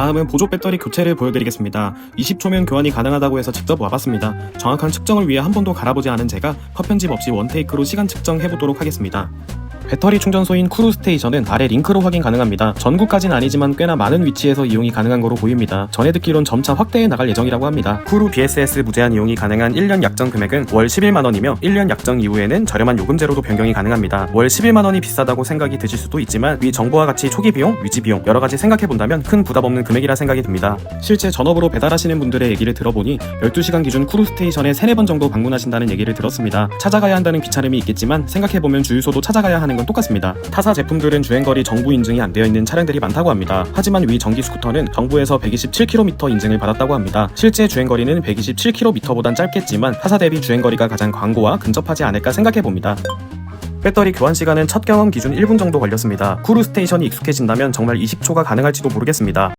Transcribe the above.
다음은 보조 배터리 교체를 보여드리겠습니다. 20초면 교환이 가능하다고 해서 직접 와봤습니다. 정확한 측정을 위해 한 번도 갈아보지 않은 제가 컷 편집 없이 원테이크로 시간 측정해보도록 하겠습니다. 배터리 충전소인 쿠루 스테이션은 아래 링크로 확인 가능합니다. 전국까진 아니지만 꽤나 많은 위치에서 이용이 가능한 거로 보입니다. 전에 듣기론 점차 확대해 나갈 예정이라고 합니다. 쿠루 BSS 무제한 이용이 가능한 1년 약정 금액은 월 11만 원이며 1년 약정 이후에는 저렴한 요금제로도 변경이 가능합니다. 월 11만 원이 비싸다고 생각이 드실 수도 있지만 위 정보와 같이 초기 비용, 유지 비용 여러 가지 생각해 본다면 큰 부담 없는 금액이라 생각이 듭니다. 실제 전업으로 배달하시는 분들의 얘기를 들어보니 12시간 기준 쿠루 스테이션에 3, 4번 정도 방문하신다는 얘기를 들었습니다. 찾아가야 한다는 귀찮음이 있겠지만 생각해 보면 주유소도 찾아가야 하는 건 똑같습니다. 타사 제품들은 주행거리 정부 인증이 안 되어 있는 차량들이 많다고 합니다. 하지만 위 전기 스쿠터는 정부에서 127km 인증을 받았다고 합니다. 실제 주행거리는 127km보단 짧겠지만 타사 대비 주행거리가 가장 광고와 근접하지 않을까 생각해봅니다. 배터리 교환 시간은 첫 경험 기준 1분 정도 걸렸습니다. 쿠루 스테이션이 익숙해진다면 정말 20초가 가능할지도 모르겠습니다.